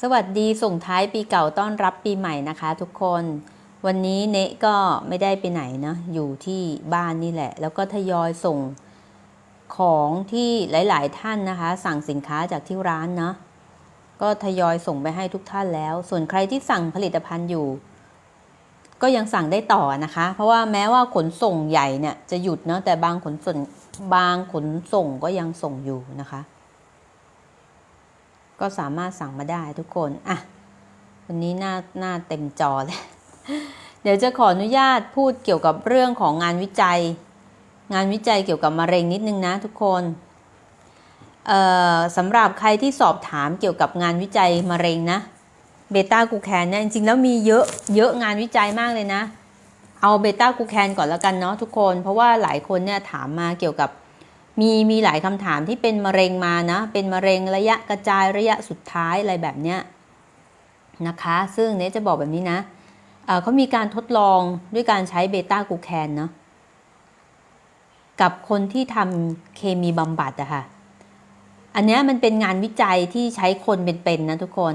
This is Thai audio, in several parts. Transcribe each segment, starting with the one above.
สวัสดีส่งท้ายปีเก่าต้อนรับปีใหม่นะคะ ทุกคน วันนี้เนะก็ไม่ได้ไปไหนนะอยู่ที่บ้านนี่แหละ แล้วก็ทยอยส่งของที่หลาย ๆ ท่านนะคะ สั่งสินค้าจากที่ร้านเนาะก็ทยอยส่งไปให้ทุกท่านแล้ว ส่วนใครที่สั่งผลิตภัณฑ์อยู่ ก็ยังสั่งได้ต่อนะคะ เพราะว่าแม้ว่าขนส่งใหญ่เนี่ยจะหยุดเนาะแต่บางขนส่งบางขนส่งก็ยังส่งอยู่นะคะ ก็สามารถสั่งมาได้ทุกคนอะวันนี้หน้าหน้าเต็มจอเลยเดี๋ยวจะขออนุญาตพูดเกี่ยวกับเรื่องของงานวิจัย งานวิจัยเกี่ยวกับมะเร็งนิดนึงนะทุกคนเอ่อสำหรับใครที่สอบถามเกี่ยวกับงานวิจัยมะเร็งนะเบต้ากูแคนเนี่ยจริงๆแล้วมีเยอะเยอะงานวิจัยมากเลยนะ เอาเบต้ากูแคนก่อนแล้วกันเนาะทุกคน เพราะว่าหลายคนเนี่ยถามมาเกี่ยวกับ มีมีหลายคำถามที่เป็นมะเร็งมานะ เป็นมะเร็งระยะกระจายระยะสุดท้ายอะไรแบบเนี้ยนะคะ ซึ่งเนจะบอกแบบนี้นะเขามีการทดลองด้วยการใช้เบต้ากูแคนเนาะกับคนที่ทำเคมีบำบัดอะค่ะอันนี้มันเป็นงานวิจัยที่ใช้คนเป็นๆนะทุกคน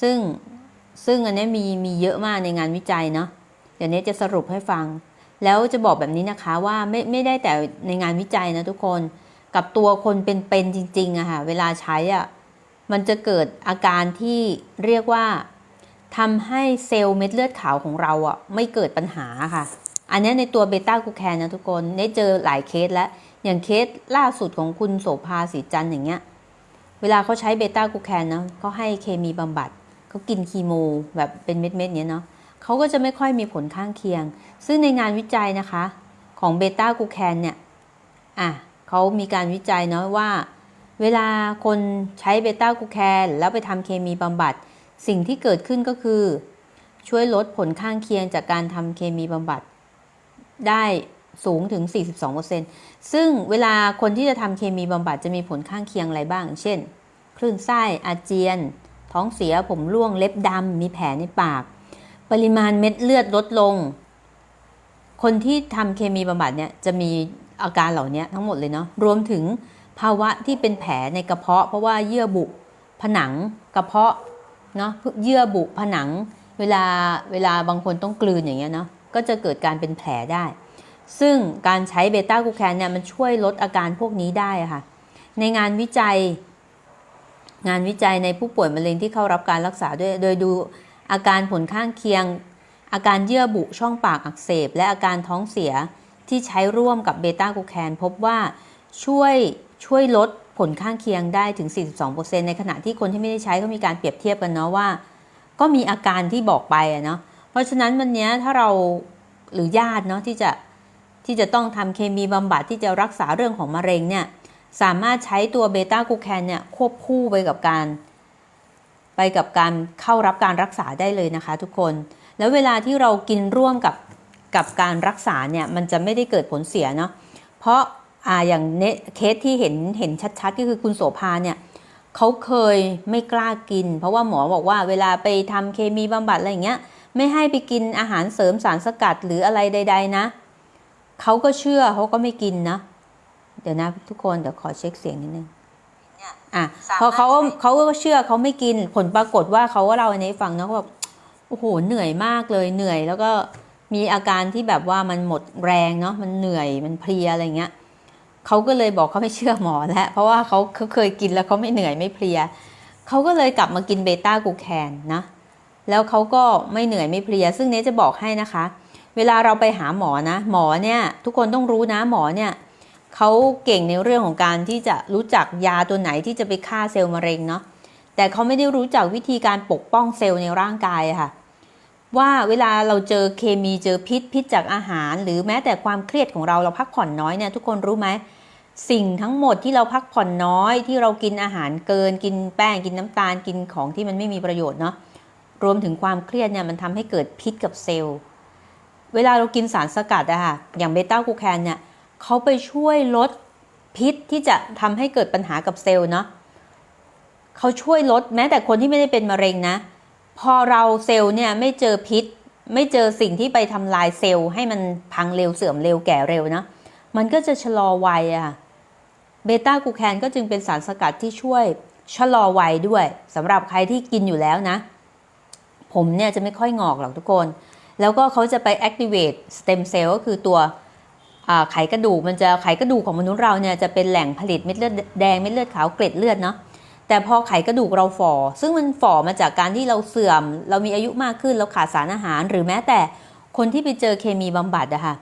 ซึ่งซึ่งอันนี้มีมีเยอะมากในงานวิจัยเนาะเดี๋ยวนี้จะสรุปให้ฟัง แล้วจะบอกแบบนี้นะคะว่าไม่ไม่ได้แต่ในงานวิจัยนะทุกคนกับตัวคนเป็นๆจริงๆอะค่ะเวลาใช้อะมันจะเกิดอาการที่เรียกว่าทำให้เซลล์เม็ดเลือดขาวของเราอะไม่เกิดปัญหาค่ะ อันนี้ในตัวเบต้ากูแคนนะทุกคนได้เจอหลายเคสแล้ว อย่างเคสล่าสุดของคุณโสภาสีจันทร์อย่างเงี้ย เวลาเขาใช้เบต้ากูแคนนะเขาให้เคมีบำบัดเขากินคีโมแบบเป็นเม็ดๆเนี้ยเนาะ เขาก็จะไม่ค่อยมีผลข้างเคียง ซึ่งในงานวิจัยนะคะของเบต้ากูแคนเนี่ยอะเขามีการวิจัยเนาะว่า เวลาคนใช้เบต้ากูแคนแล้วไปทำเคมีบำบัด สิ่งที่เกิดขึ้นก็คือ ช่วยลดผลข้างเคียงจากการทำเคมีบำบัด ได้สูงถึง 42%ซึ่งเวลาคนที่จะทำเคมีบำบัดจะมีผลข้างเคียงอะไรบ้าง เช่น คลื่นไส้อาเจียน ท้องเสียผมร่วงเล็บดำมีแผลในปาก ปริมาณเม็ดเลือดลดลง คนที่ทำเคมีบำบัดเนี่ยจะมีอาการเหล่านี้ทั้งหมดเลยเนาะรวมถึงภาวะที่เป็นแผลในกระเพาะ เพราะว่าเยื่อบุผนังกระเพาะเนาะเยื่อบุผนัง เวลาเวลาบางคนต้องกลืนอย่างเงี้ยเนาะก็จะเกิดการเป็นแผลได้ ซึ่งการใช้เบต้ากูแคนเนี่ยมันช่วยลดอาการพวกนี้ได้ค่ะ ในงานวิจัย งานวิจัยในผู้ป่วยมะเร็งที่เข้ารับการรักษาด้วยโดยดู อาการผลข้างเคียง อาการเยื่อบุช่องปากอักเสบ และอาการท้องเสียที่ใช้ร่วมกับเบต้ากูแคนพบว่าช่วยช่วยลดผลข้างเคียงได้ถึง 42%ในขณะที่คนที่ไม่ได้ใช้ก็มีการเปรียบเทียบกันเนาะว่า ก็มีอาการที่บอกไปอะเนาะเพราะฉะนั้นวันนี้ถ้าเราหรือญาติเนาะที่จะที่จะต้องทำเคมีบำบัดที่จะรักษาเรื่องของมะเร็งเนี่ยสามารถใช้ตัวเบต้ากูแคนเนี่ยควบคู่ไปกับการ ไปกับการเข้ารับการรักษาได้เลยนะคะ ทุกคน แล้วเวลาที่เรากินร่วมกับกับการรักษาเนี่ยมันจะไม่ได้เกิดผลเสียเนาะเพราะอ่าอย่างเนเคสที่เห็นเห็นชัดๆ ก็คือคุณโสภาเนี่ยเขาเคยไม่กล้ากิน เพราะว่าหมอบอกว่าเวลาไปทำเคมีบำบัดอะไรอย่างเงี้ยไม่ให้ไปกินอาหารเสริมสารสกัดหรืออะไรใด ๆ นะเขาก็เชื่อเขาก็ไม่กินนะ เดี๋ยวนะทุกคนเดี๋ยวขอเช็คเสียงนิดนึง อะพอเขาเขาก็เชื่อเขาไม่กินผลปรากฏว่าเขาก็เล่าในฟังนะเขาแบบโอ้โหเหนื่อยมากเลยเหนื่อย แล้วก็มีอาการที่แบบว่ามันหมดแรงเนาะมันเหนื่อยมันเพลียอะไรเงี้ยเขาก็เลยบอกเขาไม่เชื่อหมอแล้วเพราะว่าเขาเขาเคยกินแล้วเขาไม่เหนื่อยไม่เพลียเขาก็เลยกลับมากินเบต้ากูแคนนะแล้วเขาก็ไม่เหนื่อยไม่เพลีย ซึ่งเนี้จะบอกให้นะคะ เวลาเราไปหาหมอนะ หมอเนี่ย ทุกคนต้องรู้นะหมอเนี่ย เขาเก่งในเรื่องของการที่จะรู้จักยาตัวไหนที่จะไปฆ่าเซลล์มะเร็งเนาะแต่เขาไม่ได้รู้จักวิธีการปกป้องเซลล์ในร่างกายค่ะ ว่าเวลาเราเจอเคมีเจอพิษพิษจากอาหาร หรือแม้แต่ความเครียดของเราเราพักผ่อนน้อยเนี่ยทุกคนรู้ไหมสิ่งทั้งหมดที่เราพักผ่อนน้อยที่เรากินอาหารเกิน กินแป้งกินน้ำตาลกินของที่มันไม่มีประโยชน์เนาะรวมถึงความเครียดเนี่ยมันทำให้เกิดพิษกับเซลล์ เวลาเรากินสารสกัดอะค่ะอย่างเบต้ากูแคนเนี่ย เขาไปช่วยลดพิษที่จะทำให้เกิดปัญหากับเซลล์เนาะเขาช่วยลดแม้แต่คนที่ไม่ได้เป็นมะเร็งนะ พอเราเซลล์เนี่ยไม่เจอพิษ ไม่เจอสิ่งที่ไปทำลายเซลล์ให้มันพังเร็วเสื่อมเร็วแก่เร็วนะมันก็จะชะลอวัยอะเบต้ากูแคนก็จึงเป็นสารสกัดที่ช่วยชะลอวัยด้วยสำหรับใครที่กินอยู่แล้วนะ ผมเนี่ยจะไม่ค่อยงอกหรอกทุกคน แล้วก็เขาจะไป activate stem cell ก็คือตัว ไขกระดูกมันจะไขกระดูกของมนุษย์เราเนี่ยจะเป็นแหล่งผลิตเม็ดเลือดแดงเม็ดเลือดขาวเกล็ดเลือดเนาะแต่พอไขกระดูกเราฝ่อ ซึ่งมันฝ่อมาจากการที่เราเสื่อม เรามีอายุมากขึ้นเราขาดสารอาหาร หรือแม้แต่คนที่ไปเจอเคมีบำบัดอะค่ะ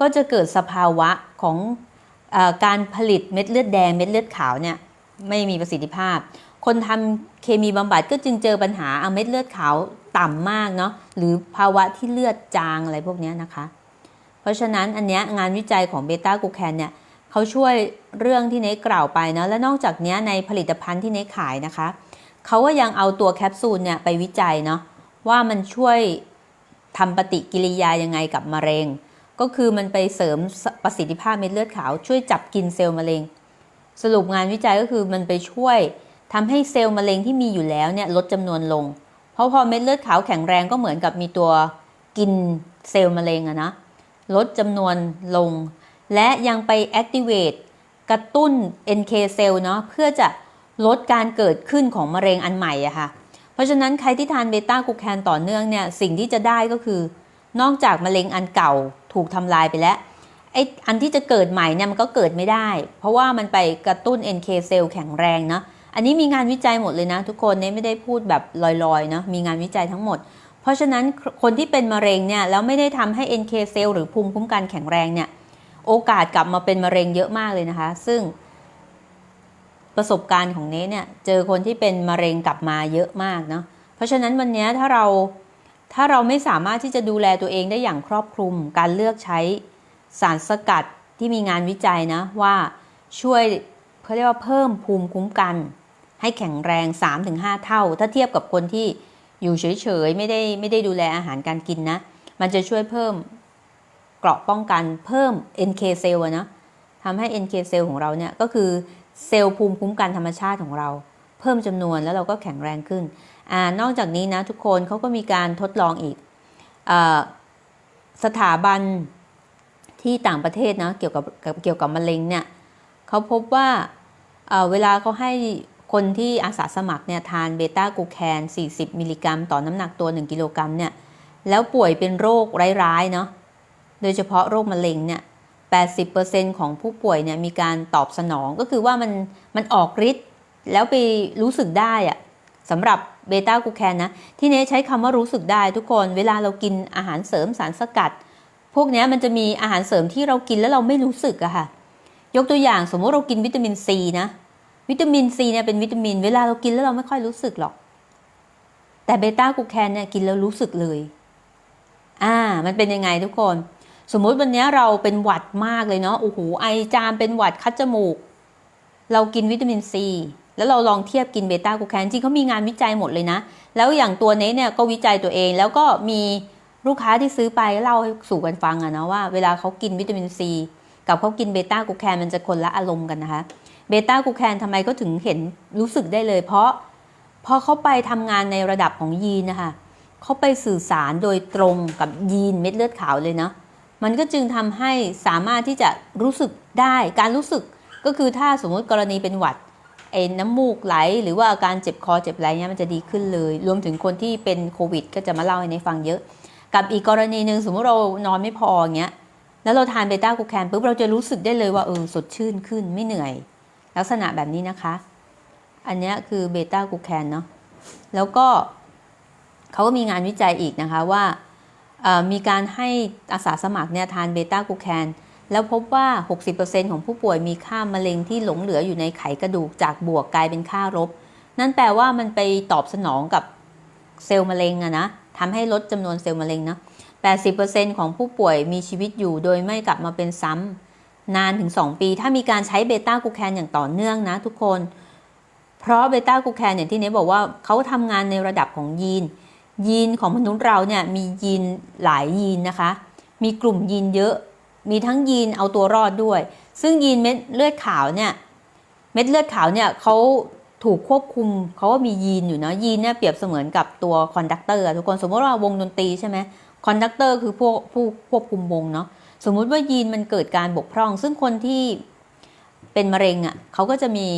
ก็จะเกิดสภาวะของอการผลิตเม็ดเลือดแดงเม็ดเลือดขาวเนี่ยไม่มีประสิทธิภาพ คนทำเคมีบำบัดก็จึงเจอปัญหาเอาเม็ดเลือดขาวต่ำมากเนาะหรือภาวะที่เลือดจางอะไรพวกนี้นะคะ ราะฉะนั้นอันเนี้ยงานวิจัยของเบต้ากูแคนเนี่ยเขาช่วยเรื่องที่เนกล่าวไปเนาะและนอกจากนี้ในผลิตภัณฑ์ที่เนขายนะคะเขาก็ยังเอาตัวแคปซูลเนี่ยไปวิจัยเนาะว่ามันช่วยทำปฏิกิริยายังไงกับมะเร็ง ก็คือมันไปเสริมประสิทธิภาพเม็ดเลือดขาว ช่วยจับกินเซลล์มะเร็ง สรุปงานวิจัยก็คือมันไปช่วยทำให้เซลล์มะเร็งที่มีอยู่แล้วเนี่ยลดจำนวนลง เพราะพอเม็ดเลือดขาวแข็งแรงก็เหมือนกับมีตัวกินเซลล์มะเร็งอะนะ ลดจำนวนลง และยังไป activate กระตุ้น NK เซลล์เนาะเพื่อจะลดการเกิดขึ้นของมะเร็งอันใหม่อะค่ะ เพราะฉะนั้นใครที่ทานเบต้ากูแคนต่อเนื่องเนี่ยสิ่งที่จะได้ก็คือ นอกจากมะเร็งอันเก่าถูกทำลายไปแล้วไออันที่จะเกิดใหม่เนี่ยมันก็เกิดไม่ได้ เพราะว่ามันไปกระตุ้น NK เซลล์แข็งแรงเนาะอันนี้มีงานวิจัยหมดเลยนะ ทุกคนเนี่ยไม่ได้พูดแบบลอยๆเนาะมีงานวิจัยทั้งหมด เพราะฉะนั้นคนที่เป็นมะเร็งเนี่ยแล้วไม่ได้ทำให้ NK เซลล์หรือภูมิคุ้มกันแข็งแรงเนี่ยโอกาสกลับมาเป็นมะเร็งเยอะมากเลยนะคะ ซึ่งประสบการณ์ของเนเนี่ยเจอคนที่เป็นมะเร็งกลับมาเยอะมากเนาะเพราะฉะนั้นวันนี้ถ้าเราถ้าเราไม่สามารถที่จะดูแลตัวเองได้อย่างครอบคลุม การเลือกใช้สารสกัดที่มีงานวิจัยนะว่าช่วยเขาเรียกว่าเพิ่มภูมิคุ้มกัน ให้แข็งแรง 3-5 เท่า ถ้าเทียบกับคนที่ อยู่เฉยๆไม่ได้ไม่ได้ดูแลอาหารการกินนะ มันจะช่วยเพิ่มเกราะป้องกันเพิ่ม NK เซลล์นะทำให้ NK เซลล์ของเราเนี่ยก็คือเซลล์ภูมิคุ้มกันธรรมชาติของเรา เพิ่มจำนวนแล้วเราก็แข็งแรงขึ้นอ่านอกจากนี้นะทุกคนเขาก็มีการทดลองอีกอสถาบันที่ต่างประเทศนะเกี่ยวกับเกี่ยวกับมะเร็งเนี่ยเขาพบว่าเเวลาเขาให้ คนที่อาสาสมัครเนี่ยทานเบต้ากูแคน 40 มิลลิกรัม ต่อน้ำหนักตัว 1 กิโลกรัมเนี่ยแล้วป่วยเป็นโรคร้ายๆเนาะโดยเฉพาะโรคมะเร็งเนี่ย 80%ของผู้ป่วยเนี่ยมีการตอบสนองก็คือว่ามันมันออกฤทธิ์แล้วไปรู้สึกได้อะสำหรับเบต้ากูแคนนะ ที่เนใช้คำว่ารู้สึกได้ทุกคนเวลาเรากินอาหารเสริมสารสกัด พวกนี้มันจะมีอาหารเสริมที่เรากินแล้วเราไม่รู้สึกอะค่ะ ยกตัวอย่างสมมติเรากินวิตามินซีนะ วิตามินซีเนี่ยเป็นวิตามิน เวลาเรากินแล้วเราไม่ค่อยรู้สึกหรอก แต่เบต้ากูแคนเนี่ยกินแล้วรู้สึกเลย อ่า มันเป็นยังไงทุกคน สมมุติวันนี้เราเป็นหวัดมากเลยเนาะ โอ้โห ไอจามเป็นหวัดคัดจมูก เรากินวิตามินซี แล้วเราลองเทียบกินเบต้ากูแคนจริงเขามีงานวิจัยหมดเลยนะ แล้วอย่างตัวเนี้เนี่ยก็วิจัยตัวเอง แล้วก็มีลูกค้าที่ซื้อไปเล่าสู่กันฟังอะนะว่าเวลาเขากินวิตามินซีกับเขากินเบต้ากูแคนมันจะคนละอารมณ์กันนะคะ เบต้ากูแคนทำไมก็ถึงเห็นรู้สึกได้เลย เพราะพอเขาไปทำงานในระดับของยีนนะคะเขาไปสื่อสารโดยตรงกับยีนเม็ดเลือดขาวเลยนะมันก็จึงทำให้สามารถที่จะรู้สึกได้การรู้สึกก็คือถ้าสมมติกรณีเป็นหวัดไอ้น้ำมูกไหล หรือว่าอาการเจ็บคอเจ็บอะไรเงี้ยมันจะดีขึ้นเลย รวมถึงคนที่เป็นโควิด ก็จะมาเล่าให้ในฟังเยอะ กับอีกกรณีหนึ่งสมมติเรานอนไม่พออย่างเงี้ยแล้วเราทานเบต้ากูแคนปุ๊บเราจะรู้สึกได้เลยว่าเออสดชื่นขึ้นไม่เหนื่อย ลักษณะแบบนี้นะคะ อันนี้คือเบต้ากูแคนเนาะแล้วก็เขาก็มีงานวิจัยอีกนะคะว่ามีการให้อาสาสมัครเนี่ยทานเบต้ากูแคนแล้วพบว่า 60%ของผู้ป่วยมีค่ามะเร็งที่หลงเหลืออยู่ในไขกระดูกจากบวกกลายเป็นค่าลบนั่นแปลว่ามันไปตอบสนองกับเซลล์มะเร็งอะนะทำให้ลดจำนวนเซลล์มะเร็งนะ 80%ของผู้ป่วยมีชีวิตอยู่โดยไม่กลับมาเป็นซ้ำ นานถึง 2 ปี ถ้ามีการใช้เบต้ากูแคนอย่างต่อเนื่องนะทุกคน เพราะเบต้ากูแคนอย่างที่เนบอกว่าเขาทำงานในระดับของยีน ยีนของมนุษย์เราเนี่ยมียีนหลายยีนนะคะ มีกลุ่มยีนเยอะ มีทั้งยีนเอาตัวรอดด้วย ซึ่งยีนเม็ดเลือดขาวเนี่ยเม็ดเลือดขาวเนี่ยเขาถูกควบคุมเขาว่ามียีนอยู่เนาะยีนเนี่ยเปรียบเสมือนกับตัวคอนดักเตอร์ทุกคนสมมติว่าวงดนตรีใช่ไหมคอนดักเตอร์คือพวกผู้ควบคุมวงเนาะ สมมุติว่ายีนมันเกิดการบกพร่อง ซึ่งคนที่เป็นมะเร็งอะ่ะเขาก็จะมี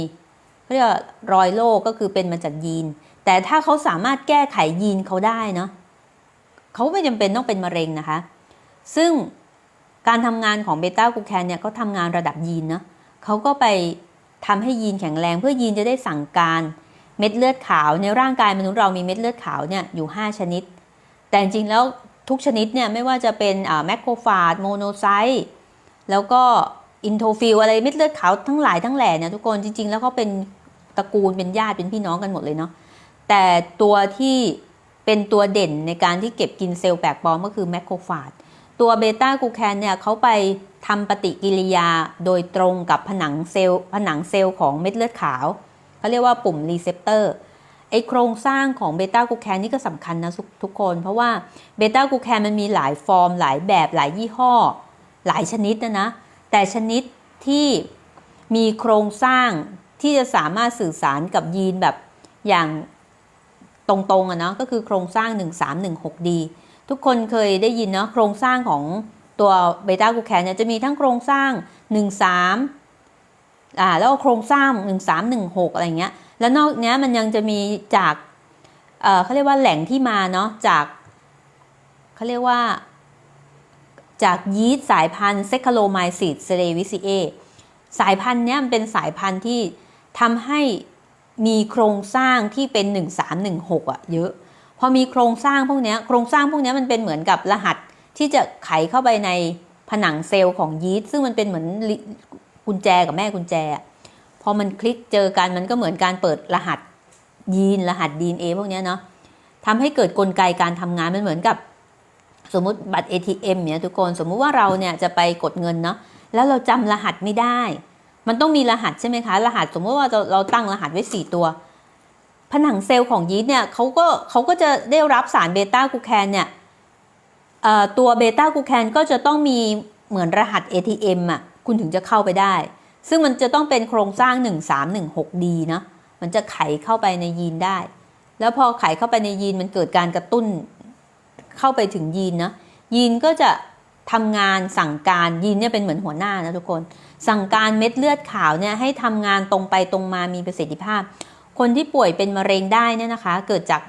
เรียกว่ารอยโรคก็คือเป็นมาจากยีน แต่ถ้าเขาสามารถแก้ไขยีนเขาได้เนาะเขาไม่จำเป็นต้องเป็นมะเร็งนะคะ ซึ่งการทำงานของเบต้ากลูแคนเนี่ยเขาทำงานระดับยีนเนาะเขาก็ไปทำให้ยีนแข็งแรง เพื่อยีนจะได้สั่งการเม็ดเลือดขาวในร่างกายมนุษย์เรามีเม็ดเลือดขาวเนี่ยอยู่ 5 ชนิด แต่จริงแล้ว ทุกชนิดเนี่ยไม่ว่าจะเป็นแมคโครฟาจโมโนไซต์แล้วก็อินโทฟิลอะไรเม็ดเลือดขาวทั้งหลายทั้งแหล่เนี่ยทุกคนจริง ๆ แล้วเขาเป็นตระกูลเป็นญาติเป็นพี่น้องกันหมดเลยเนาะแต่ตัวที่เป็นตัวเด่นในการที่เก็บกินเซลล์แปลกปลอมก็คือแมคโครฟาจตัวเบต้ากูแคนเนี่ยเขาไปทำปฏิกิริยาโดยตรงกับผนังเซลล์ผนังเซลล์ของเม็ดเลือดขาวเขาเรียกว่าปุ่มรีเซพเตอร์ ไอโครงสร้างของเบต้ากูแคนนี่ก็สำคัญนะทุกคน เพราะว่าเบต้ากูแคนมันมีหลายฟอร์ม หลายแบบหลายยี่ห้อ หลายชนิดนะนะ แต่ชนิดที่มีโครงสร้างที่จะสามารถสื่อสารกับยีนแบบอย่างตรงๆอะเนาะก็คือโครงสร้าง 1316D ทุกคนเคยได้ยินเนาะโครงสร้างของตัวเบต้ากูแคนเนี่ยจะมีทั้งโครงสร้าง 13อ่าแล้วโครงสร้าง 1316 อะไรเงี้ย แล้วนอกนี้มันยังจะมีจากเเขาเรียกว่าแหล่งที่มาเนาะจากเขาเรียกว่าจากยีสต์สายพันธุ์เซคาโลไมซิสเซเลวิซิเอสายพันธุ์เนี้ยมันเป็นสายพันธุ์ที่ทำให้มีโครงสร้างที่เป็น 1316 อะเยอะ พอมีโครงสร้างพวกนี้โครงสร้างพวกนี้มันเป็นเหมือนกับรหัสที่จะไขเข้าไปในผนังเซลล์ของยีสต์ซึ่งมันเป็นเหมือนกุญแจกับแม่กุญแจ อมันคลิกเจอกันมันก็เหมือนการเปิดรหัสยีนรหัสดีเอพวกนี้เนาะทำให้เกิดกลไกการทำงานมันเหมือนกับ สมมติบัตร ATM เนี่ยทุกคนสมมุติว่าเราเนี่ยจะไปกดเงินเนาะแล้วเราจำรหัสไม่ได้ มันต้องมีรหัสใช่ไหมคะ รหัสสมมติว่าเราเราตั้งรหัสไว้ 4 ตัว ผนังเซลล์ของยีสต์เนี่ยเขาก็เขาก็จะได้รับสารเบต้ากลูแคนเนี่ยตัวเบต้ากลูแคนก็จะต้องมีเหมือนรหัส ATM อะคุณถึงจะเข้าไปได้ ซึ่งมันจะต้องเป็นโครงสร้าง 1316D นะมันจะไขเข้าไปในยีนได้ แล้วพอไขเข้าไปในยีนมันเกิดการกระตุ้นเข้าไปถึงยีนนะยีนก็จะทำงานสั่งการยีนเนี่ยเป็นเหมือนหัวหน้านะทุกคน สั่งการเม็ดเลือดขาวเนี่ยให้ทำงานตรงไปตรงมามีประสิทธิภาพ คนที่ป่วยเป็นมะเร็งได้เนี่ยนะคะ เกิดจาก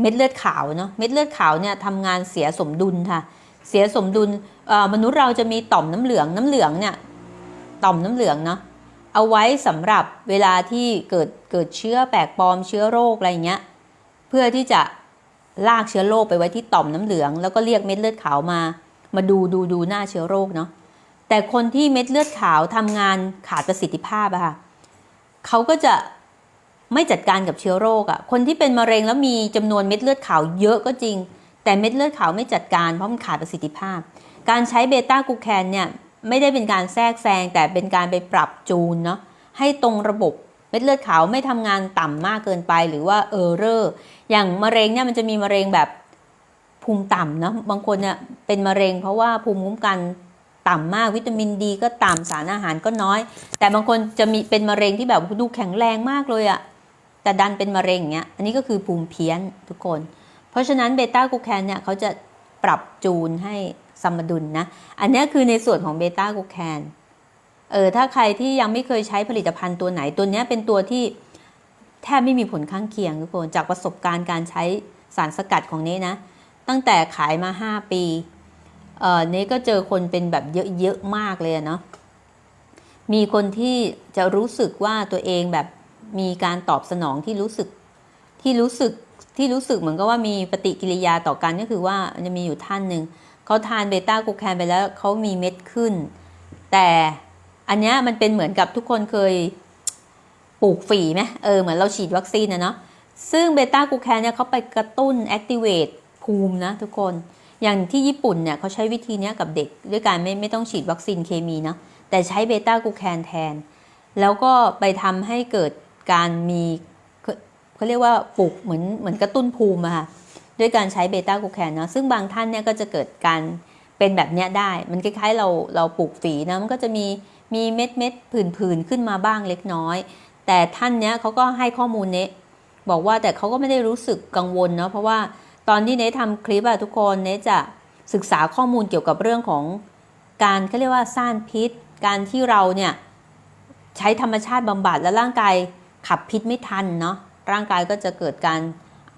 เม็ดเลือดขาวเนาะเม็ดเลือดขาวเนี่ยทำงานเสียสมดุลค่ะ เสียสมดุลมนุษย์เราจะมีต่อมน้ำเหลืองน้ำเหลืองเนี่ย ต่อมน้ำเหลืองเนาะเอาไว้สำหรับเวลาที่เกิดเกิดเชื้อแปลกปลอมเชื้อโรคอะไรเงี้ยเพื่อที่จะลากเชื้อโรคไปไว้ที่ต่อมน้ำเหลือง แล้วก็เรียกเม็ดเลือดขาวมา มาดูดูดูหน้าเชื้อโรคเนาะแต่คนที่เม็ดเลือดขาวทำงานขาดประสิทธิภาพอะค่ะเขาก็จะไม่จัดการกับเชื้อโรคอะคนที่เป็นมะเร็งแล้วมีจำนวนเม็ดเลือดขาวเยอะก็จริง แต่เม็ดเลือดขาวไม่จัดการเพราะมันขาดประสิทธิภาพ การใช้เบต้ากลูแคนเนี่ย ไม่ได้เป็นการแทรกแซงแต่เป็นการไปปรับจูนเนาะให้ตรงระบบเม็ดเลือดขาวไม่ทำงานต่ำมากเกินไปหรือว่าเออร์เรอร์อย่างมะเร็งเนี่ยมันจะมีมะเร็งแบบภูมิต่ำเนาะบางคนเนี่ยเป็นมะเร็ง เพราะว่าภูมิคุ้มกันต่ำมากวิตามินดีก็ต่ำสารอาหารก็น้อย แต่บางคนจะมีเป็นมะเร็งที่แบบดูแข็งแรงมากเลยอะแต่ดันเป็นมะเร็งเงี้ยอันนี้ก็คือภูมิเพี้ยนทุกคน เพราะฉะนั้นเบต้ากูแคนเนี่ยเขาจะปรับจูนให้ มดุลนะ อันนี้คือในส่วนของเบต้ากูแคนเออถ้าใครที่ยังไม่เคยใช้ผลิตภัณฑ์ตัวไหนตัวนี้เป็นตัวที่แทบไม่มีผลข้างเคียงทุกคนจากประสบการณ์การใช้สารสกัดของนี้นะ ตั้งแต่ขายมา 5 ปีเออนี้ก็เจอคนเป็นแบบเยอะๆมากเลยเนาะมีคนที่จะรู้สึกว่าตัวเองแบบมีการตอบสนองที่รู้สึกที่รู้สึกที่รู้สึกเหมือนกับว่ามีปฏิกิริยาต่อกันก็คือว่าจะมีอยู่ท่านหนึ่ง เขาทานเบต้ากูแคนไปแล้วเขามีเม็ดขึ้น แต่อันนี้มันเป็นเหมือนกับทุกคนเคยปลูกฝีไหมเออเหมือนเราฉีดวัคซีนนะเนาะซึ่งเบต้ากูแคนเนี่ยเขาไปกระตุ้น activate ภูมินะทุกคนอย่างที่ญี่ปุ่นเนี่ยเขาใช้วิธีนี้กับเด็ก ด้วยการไม่ไม่ต้องฉีดวัคซีนเคมีนะแต่ใช้เบต้ากูแคนแทน แล้วก็ไปทำให้เกิดการมีเขาเรียกว่าปลูกเหมือนเหมือนกระตุ้นภูมิอะค่ะ ด้วยการใช้เบต้ากูแคนเนาะซึ่งบางท่านเนี่ยก็จะเกิดการเป็นแบบเนี้ยได้ มันคล้ายๆเราเราปลูกฝีนะมันก็จะมีมีเม็ดเม็ดผื่นๆขึ้นมาบ้างเล็กน้อย แต่ท่านเนี้ยเขาก็ให้ข้อมูลเนี้บอกว่าแต่เขาก็ไม่ได้รู้สึกกังวลเนาะเพราะว่าตอนที่เนทำคลิปอะทุกคนเนจะศึกษาข้อมูลเกี่ยวกับเรื่องของการเขาเรียกว่าสร้างพิษ การที่เราเนี่ยใช้ธรรมชาติบำบัดแล้วร่างกายขับพิษไม่ทันเนาะร่างกายก็จะเกิดการ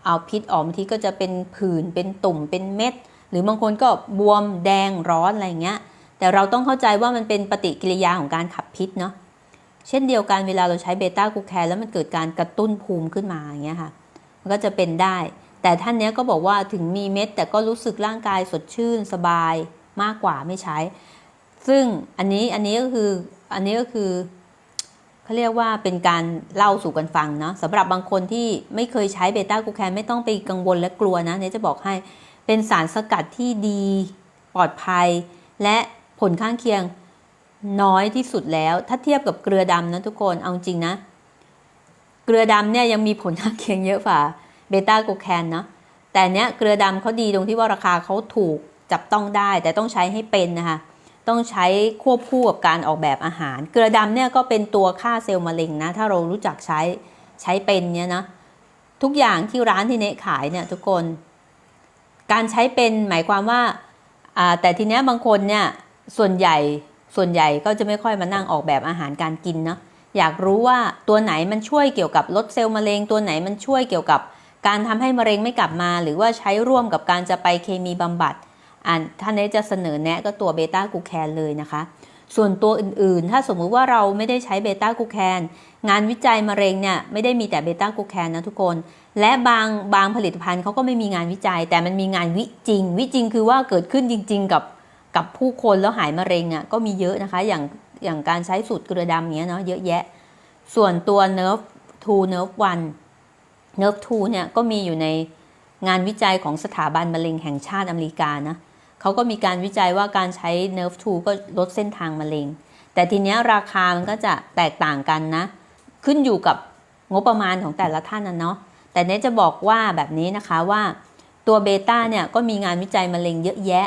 เอาพิษออกบางทีก็จะเป็นผื่นเป็นตุ่มเป็นเม็ด หรือบางคนก็บวมแดงร้อนอะไรเงี้ย แต่เราต้องเข้าใจว่ามันเป็นปฏิกิริยาของการขับพิษเนาะเช่นเดียวกันเวลาเราใช้เบต้ากูแคนแล้วมันเกิดการกระตุ้นภูมิขึ้นมาอย่างเงี้ยค่ะมันก็จะเป็นได้ แต่ท่านเนี้ยก็บอกว่าถึงมีเม็ด แต่ก็รู้สึกร่างกายสดชื่นสบายมากกว่าไม่ใช้ ซึ่งอันนี้อันนี้ก็คืออันนี้ก็คือ เขาเรียกว่าเป็นการเล่าสู่กันฟังนะสำหรับบางคนที่ไม่เคยใช้เบต้ากูแคนไม่ต้องไปกังวลและกลัวนะเนี่ยจะบอกให้เป็นสารสกัดที่ดีปลอดภัย และผลข้างเคียงน้อยที่สุดแล้ว ถ้าเทียบกับเกลือดำนะทุกคนเอาจริงนะ เกลือดำเนี่ยยังมีผลข้างเคียงเยอะกว่าเบต้ากูแคนเนาะแต่เนี้ยเกลือดำเขาดีตรงที่ว่าราคาเขาถูกจับต้องได้ แต่ต้องใช้ให้เป็นนะคะ ต้องใช้ควบคู่กับการออกแบบอาหาร เกลือดำเนี่ยก็เป็นตัวฆ่าเซลล์มะเร็งนะ ถ้าเรารู้จักใช้ใช้เป็นเนี่ยนะทุกอย่างที่ร้านที่เนะขายเนี่ยทุกคน การใช้เป็นหมายความว่าแต่ทีเนี้ยบางคนเนี่ยส่วนใหญ่ส่วนใหญ่ก็จะไม่ค่อยมานั่งออกแบบอาหารการกินเนาะอยากรู้ว่าตัวไหนมันช่วยเกี่ยวกับลดเซลล์มะเร็งตัวไหนมันช่วยเกี่ยวกับการทำให้มะเร็งไม่กลับมา หรือว่าใช้ร่วมกับการจะไปเคมีบำบัด อ่านท่านนี้จะเสนอแนะก็ตัวเบต้ากูแคนเลยนะคะ ส่วนตัวอื่นๆ ถ้าสมมุติว่าเราไม่ได้ใช้เบต้ากูแคนงานวิจัยมะเร็งเนี่ยไม่ได้มีแต่เบต้ากูแคนนะทุกคน และบางบางผลิตภัณฑ์เขาก็ไม่มีงานวิจัย แต่มันมีงานวิจริง วิจริงคือว่าเกิดขึ้นจริง ๆ กับกับผู้คนแล้วหายมะเร็งอะก็มีเยอะนะคะ อย่างอย่างการใช้สูตรเกลือดำเนี้ยเนาะเยอะแยะ ส่วนตัว Nerve 2 Nerve 1 Nerve 2เนี่ยก็มีอยู่ในงานวิจัยของสถาบันมะเร็งแห่งชาติอเมริกานะ เขาก็มีการวิจัยว่าการใช้ Nerve 2 ก็ลดเส้นทางมะเร็ง แต่ทีนี้ราคามันก็จะแตกต่างกันนะ ขึ้นอยู่กับงบประมาณของแต่ละท่านนะเนาะแต่เนจะบอกว่าแบบนี้นะคะว่า ตัวเบต้าเนี่ยก็มีงานวิจัยมะเร็งเยอะแยะ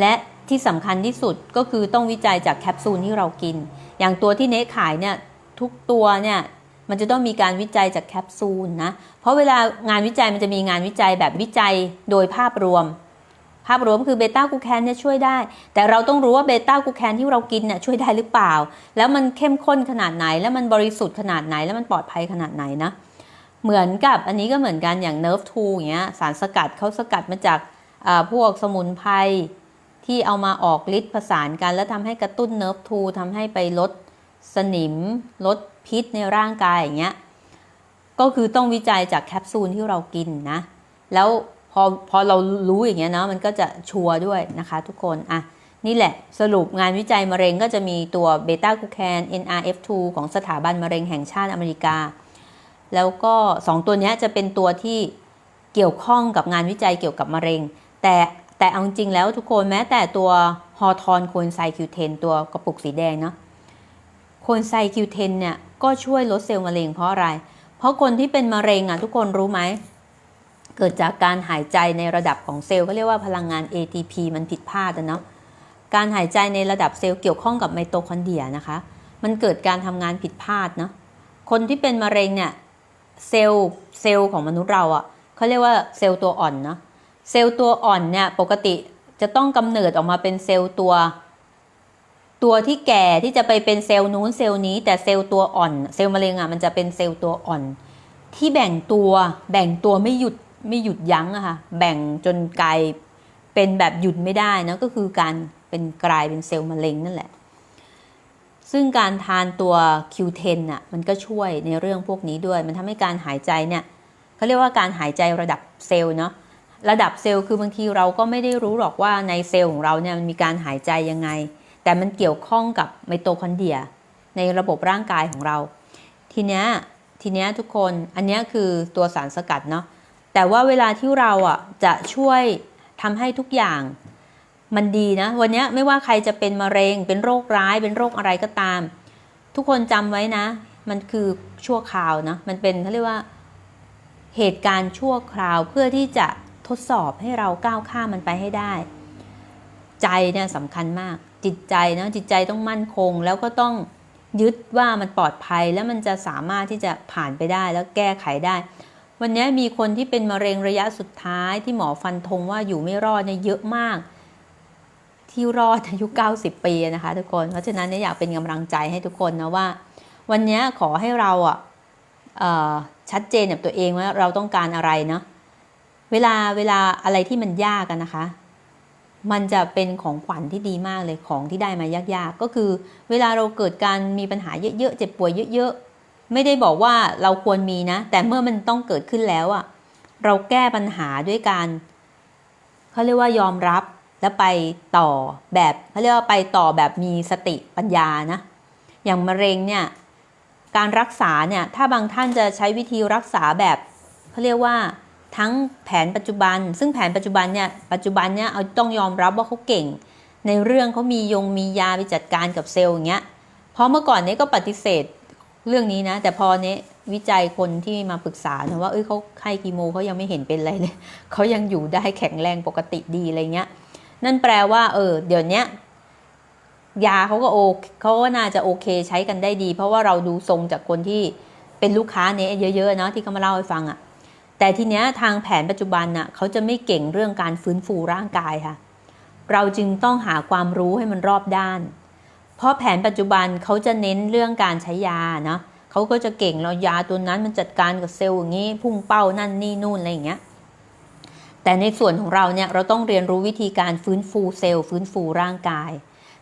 และที่สำคัญที่สุดก็คือต้องวิจัยจากแคปซูลที่เรากิน อย่างตัวที่เนขายเนี่ยทุกตัวเนี่ยมันจะต้องมีการวิจัยจากแคปซูลนะ เพราะเวลางานวิจัยมันจะมีงานวิจัยแบบวิจัยโดยภาพรวม ภาพรวมคือเบต้ากูแคนเนี่ยช่วยได้ แต่เราต้องรู้ว่าเบต้ากูแคนที่เรากินเนี่ยช่วยได้หรือเปล่า แล้วมันเข้มข้นขนาดไหน แล้วมันบริสุทธิ์ขนาดไหน แล้วมันปลอดภัยขนาดไหนนะ เหมือนกับอันนี้ก็เหมือนกันอย่างเนิร์ฟทูอย่างเงี้ยสารสกัดเขาสกัดมาจากพวกสมุนไพรที่เอามาออกฤทธิ์ผสานกัน แล้วทำให้กระตุ้นเนิร์ฟทูทำให้ไปลดสนิม ลดพิษในร่างกายอย่างเงี้ย ก็คือต้องวิจัยจากแคปซูลที่เรากินนะ แล้ว พอพอเรารู้อย่างเงี้ยเนาะมันก็จะชัวร์ด้วยนะคะทุกคนอะนี่แหละสรุปงานวิจัยมะเร็งก็จะมีตัวเบต้ากูแคน NRF2 ของสถาบันมะเร็งแห่งชาติอเมริกา แล้วก็ 2 ตัวนี้จะเป็นตัวที่เกี่ยวข้องกับงานวิจัยเกี่ยวกับมะเร็ง แต่แต่เอาจริงแล้วทุกคนแม้แต่ตัวฮอทอนโคนไซคิวเทนตัวกระปุกสีแดงเนาะโคนไซคิวเทนเนี่ยก็ช่วยลดเซลล์มะเร็งเพราะอะไร เพราะคนที่เป็นมะเร็งอะทุกคนรู้ไหม เกิดจากการหายใจในระดับของเซลล์เขาเรียกว่าพลังงาน ATP มันผิดพลาดนะเนาะการหายใจในระดับเซลล์เกี่ยวข้องกับไมโตคอนเดรียนะคะ มันเกิดการทำงานผิดพลาดเนาะคนที่เป็นมะเร็งเนี่ยเซลล์เซลล์ของมนุษย์เราอะ่ะเขาเรียกว่าเซลล์ตัวอ่อนเนาะเซลล์ตัวอ่อนเนี่ยปกติจะต้องกำเนิดออกมาเป็นเซลล์ตัว ตัวที่แก่ที่จะไปเป็นเซลล์นู้นเซลล์นี้ แต่เซลล์ตัวอ่อน เซลล์มะเร็งอะมันจะเป็นเซลล์ตัวอ่อน ที่แบ่งตัวแบ่งตัวไม่หยุด ไม่หยุดยั้งอะค่ะแบ่งจนกลายเป็นแบบหยุดไม่ได้นะก็คือการเป็นกลายเป็นเซลล์มะเร็งนั่นแหละ ซึ่งการทานตัว Q10 อะมันก็ช่วยในเรื่องพวกนี้ด้วย มันทำให้การหายใจเนี่ยเขาเรียกว่าการหายใจระดับเซลล์เนาะระดับเซลล์คือบางทีเราก็ไม่ได้รู้หรอกว่าในเซลล์ของเราเนี่ยมันมีการหายใจยังไง แต่มันเกี่ยวข้องกับไมโตคอนเดรีย ในระบบร่างกายของเรา ทีเนี้ยทีเนี้ยทุกคนอันนี้คือตัวสารสกัดเนาะ แต่ว่าเวลาที่เราอะจะช่วยทำให้ทุกอย่างมันดีนะ วันนี้ไม่ว่าใครจะเป็นมะเร็ง เป็นโรคร้าย เป็นโรคอะไรก็ตาม ทุกคนจำไว้นะ มันคือชั่วคราวนะ มันเป็นเขาเรียกว่าเหตุการณ์ชั่วคราวเพื่อที่จะทดสอบให้เราก้าวข้ามมันไปให้ได้ ใจเนี่ยสำคัญมาก จิตใจนะจิตใจต้องมั่นคง แล้วก็ต้องยึดว่ามันปลอดภัยแล้วมันจะสามารถที่จะผ่านไปได้แล้วแก้ไขได้ วันนี้มีคนที่เป็นมะเร็งระยะสุดท้ายที่หมอฟันธงว่าอยู่ไม่รอดเนี่ยเยอะมาก ที่รอดอายุ 90 ปีนะคะ ทุกคน เพราะฉะนั้นเนี่ยอยากเป็นกำลังใจให้ทุกคนนะว่า วันนี้ขอให้เราอะชัดเจนกับตัวเองว่าเราต้องการอะไรเนาะเวลาเวลาอะไรที่มันยากกันนะคะ มันจะเป็นของขวัญที่ดีมากเลยของที่ได้มายากๆ ก็คือ เวลาเราเกิดการมีปัญหาเยอะๆเจ็บป่วยเยอะๆ ไม่ได้บอกว่าเราควรมีนะ แต่เมื่อมันต้องเกิดขึ้นแล้วอะเราแก้ปัญหาด้วยการเขาเรียกว่ายอมรับแล้วไปต่อแบบเขาเรียกว่าไปต่อแบบมีสติปัญญานะ อย่างมะเร็งเนี่ยการรักษาเนี่ยถ้าบางท่านจะใช้วิธีรักษาแบบเขาเรียกว่าทั้งแผนปัจจุบัน ซึ่งแผนปัจจุบันเนี่ยปัจจุบันเนี่ยเอาต้องยอมรับว่าเขาเก่ง ในเรื่องเขามียงมียาไปจัดการกับเซลล์อย่างเงี้ยเพราะเมื่อก่อนเนี้ก็ปฏิเสธ เรื่องนี้นะ แต่พอเนี้ยวิจัยคนที่มาปรึกษานะว่าเอ้ยเขาให้คีโมเขายังไม่เห็นเป็นอะไรเลยเขายังอยู่ได้แข็งแรงปกติดีอะไรเงี้ย นั่นแปลว่า เออ เดี๋ยวนี้ยาเขาก็โอเขาก็น่าจะโอเคใช้กันได้ดี เพราะว่าเราดูทรงจากคนที่เป็นลูกค้าเนี้ยเยอะๆเนาะที่เขามาเล่าให้ฟังอะ่ะ แต่ทีเนี้ยทางแผนปัจจุบันน่ะเขาจะไม่เก่งเรื่องการฟื้นฟูร่างกายค่ะ เราจึงต้องหาความรู้ให้มันรอบด้าน ราะแผนปัจจุบันเขาจะเน้นเรื่องการใช้ยาเนาะเขาก็จะเก่งเรายาตัวนั้นมันจัดการกับเซลล์อย่างนี้ พุ่งเป้านั่นนี่นู่นอะไรอย่างเงี้ยแต่ในส่วนของเราเนี่ยเราต้องเรียนรู้วิธีการฟื้นฟูเซลล์ฟื้นฟูร่างกาย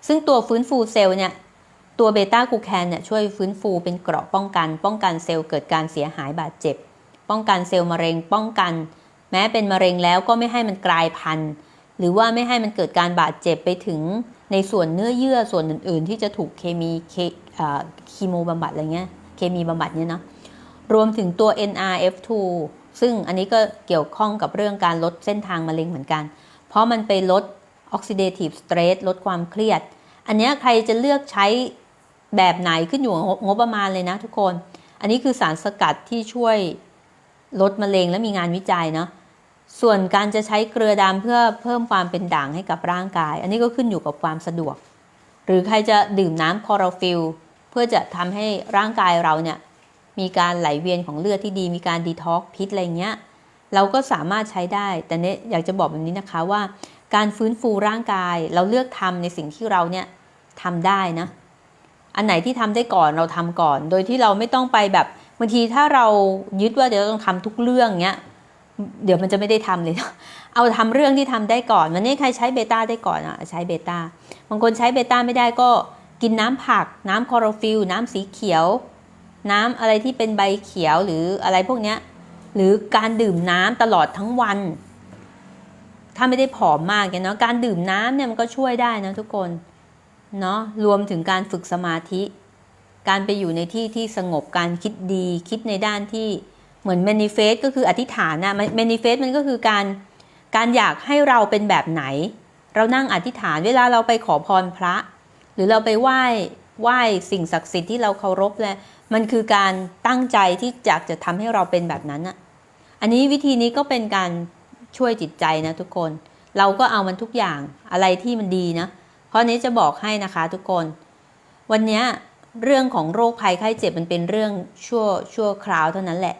ซึ่งตัวฟื้นฟูเซลล์เนี่ยตัวเบต้ากูแคนเนี่ยช่วยฟื้นฟูเป็นเกราะป้องกัน ป้องกันเซลล์เกิดการเสียหายบาดเจ็บ ป้องกันเซลล์มะเร็งป้องกัน แม้เป็นมะเร็งแล้วก็ไม่ให้มันกลายพันธุ์ หรือว่าไม่ให้มันเกิดการบาดเจ็บไปถึง ในส่วนเนื้อเยื่อส่วนอื่น ๆ ที่จะถูกเคมีเคคีโมบำบัดอะไรเงี้ยเคมีบำบัดเนี่ยนะรวมถึงตัว NRF2 ซึ่งอันนี้ก็เกี่ยวข้องกับเรื่องการลดเส้นทางมะเร็งเหมือนกัน เพราะมันไปลด oxidative stress ลดความเครียด อันนี้ใครจะเลือกใช้แบบไหนขึ้นอยู่งบประมาณเลยนะทุกคน อันนี้คือสารสกัดที่ช่วยลดมะเร็งและมีงานวิจัยเนาะ ส่วนการจะใช้เกลือดำเพื่อเพิ่มความเป็นด่างให้กับร่างกาย อันนี้ก็ขึ้นอยู่กับความสะดวก หรือใครจะดื่มน้ำคอโรฟิลเพื่อจะทำให้ร่างกายเราเนี่ยมีการไหลเวียนของเลือดที่ดีมีการดีท็อกพิษอะไรเงี้ยเราก็สามารถใช้ได้ แต่เนี้ยอยากจะบอกแบบนี้นะคะว่า การฟื้นฟูร่างกายเราเลือกทำในสิ่งที่เราเนี่ยทำได้นะ อันไหนที่ทำได้ก่อนเราทำก่อน โดยที่เราไม่ต้องไปแบบบางทีถ้าเรายึดว่าเดี๋ยวต้องทำทุกเรื่องเงี้ย เดี๋ยวมันจะไม่ได้ทำเลย เอาทำเรื่องที่ทำได้ก่อน วันนี้ใครใช้เบต้าได้ก่อนอะใช้เบต้า บางคนใช้เบต้าไม่ได้ก็กินน้ำผัก น้ำคลอโรฟิลน้ำสีเขียว น้ำอะไรที่เป็นใบเขียวหรืออะไรพวกเนี้ย หรือการดื่มน้ำตลอดทั้งวัน ถ้าไม่ได้ผอมมากเนาะ การดื่มน้ำเนี่ยมันก็ช่วยได้นะทุกคน เนาะ รวมถึงการฝึกสมาธิ การไปอยู่ในที่ที่สงบ การคิดดี คิดในด้านที่ เหมือน manifest ก็คืออธิษฐานนะ manifest มันก็คือการการอยากให้เราเป็นแบบไหน เรานั่งอธิษฐานเวลาเราไปขอพรพระ หรือเราไปไหว้ไหว้สิ่งศักดิ์สิทธิ์ที่เราเคารพเลยมันคือการตั้งใจที่อยากจะทำให้เราเป็นแบบนั้นอะอันนี้วิธีนี้ก็เป็นการช่วยจิตใจนะทุกคน เราก็เอามันทุกอย่างอะไรที่มันดีนะ เพราะนี้จะบอกให้นะคะทุกคน วันนี้เรื่องของโรคภัยไข้เจ็บมันเป็นเรื่องชั่วชั่วคราวเท่านั้นแหละ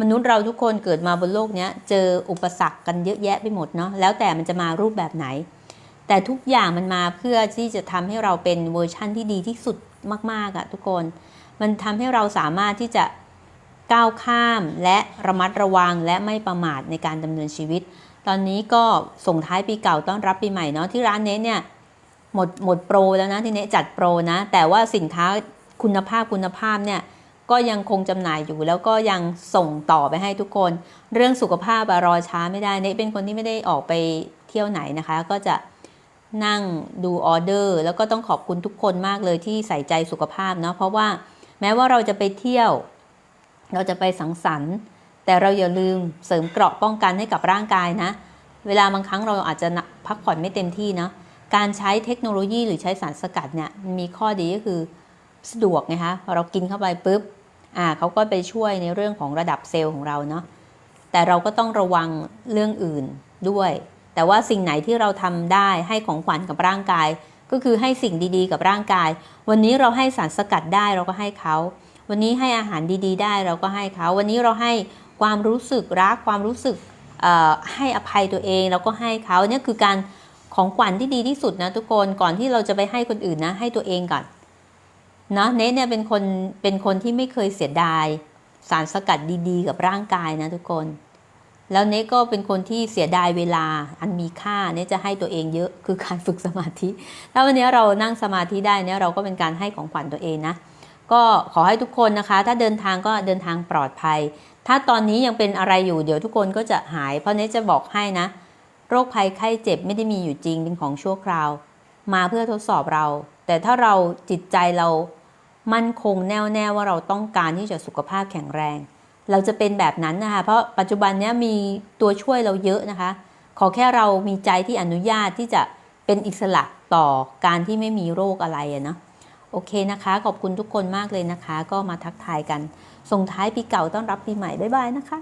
มนุษย์เราทุกคนเกิดมาบนโลกนี้เจออุปสรรคกันเยอะแยะไปหมดเนาะแล้วแต่มันจะมารูปแบบไหน แต่ทุกอย่างมันมาเพื่อที่จะทำให้เราเป็นเวอร์ชั่นที่ดีที่สุดมากๆอะทุกคน มันทำให้เราสามารถที่จะก้าวข้ามและระมัดระวังและไม่ประมาทในการดำเนินชีวิต ตอนนี้ก็ส่งท้ายปีเก่าต้อนรับปีใหม่เนาะที่ร้านเน้เนี่ยหมดหมดโปรแล้วนะที่เน้จัดโปรนะ แต่ว่าสินค้าคุณภาพคุณภาพเนี่ย ก็ยังคงจำหน่ายอยู่ แล้วก็ยังส่งต่อไปให้ทุกคน เรื่องสุขภาพรอช้าไม่ได้เนเป็นคนที่ไม่ได้ออกไปเที่ยวไหนนะคะ ก็จะนั่งดูออเดอร์ แล้วก็ต้องขอบคุณทุกคนมากเลยที่ใส่ใจสุขภาพเนาะเพราะว่าแม้ว่าเราจะไปเที่ยว เราจะไปสังสรรค์ แต่เราอย่าลืมเสริมเกราะป้องกันให้กับร่างกายนะ เวลาบางครั้งเราอาจจะพักผ่อนไม่เต็มที่นะการใช้เทคโนโลยีหรือใช้สารสกัดเนี่ยมีข้อดีก็คือสะดวกไงคะพอเรากินเข้าไปปุ๊บ อ่าเขาก็ไปช่วยในเรื่องของระดับเซลล์ของเราเนาะแต่เราก็ต้องระวังเรื่องอื่นด้วย แต่ว่าสิ่งไหนที่เราทำได้ให้ของขวัญกับร่างกาย ก็คือให้สิ่งดีๆ กับร่างกาย วันนี้เราให้สารสกัดได้เราก็ให้เขาวันนี้ให้อาหารดีๆ ได้เราก็ให้เขาวันนี้เราให้ความรู้สึกรักความรู้สึกให้อภัยตัวเองเราก็ให้เขาเนี่ยคือการของขวัญที่ดีที่สุดนะทุกคนก่อนที่เราจะไปให้คนอื่นนะให้ตัวเองก่อน นะเนทเนี่ยเป็นคนเป็นคนที่ไม่เคยเสียดาย สารสกัดดีๆ กับร่างกายนะทุกคน แล้วเนก็เป็นคนที่เสียดายเวลาอันมีค่าเนี่ยจะให้ตัวเองเยอะคือการฝึกสมาธิถ้าวันนี้เรานั่งสมาธิได้เนี่ยเราก็เป็นการให้ของขวัญตัวเองนะก็ขอให้ทุกคนนะคะ ถ้าเดินทางก็เดินทางปลอดภัย ถ้าตอนนี้ยังเป็นอะไรอยู่เดี๋ยวทุกคนก็จะหาย เพราะเนจะบอกให้นะ โรคภัยไข้เจ็บไม่ได้มีอยู่จริงเป็นของชั่วคราว มาเพื่อทดสอบเรา แต่ถ้าเราจิตใจเรา มั่นคงแน่วแน่ว่าเราต้องการที่จะสุขภาพแข็งแรง เราจะเป็นแบบนั้นนะคะ เพราะปัจจุบันนี้มีตัวช่วยเราเยอะนะคะ ขอแค่เรามีใจที่อนุญาตที่จะเป็นอิสระต่อการที่ไม่มีโรคอะไรนะโอเคนะคะ ขอบคุณทุกคนมากเลยนะคะ ก็มาทักทายกัน ส่งท้ายปีเก่าต้อนรับปีใหม่บ๊ายบายนะคะ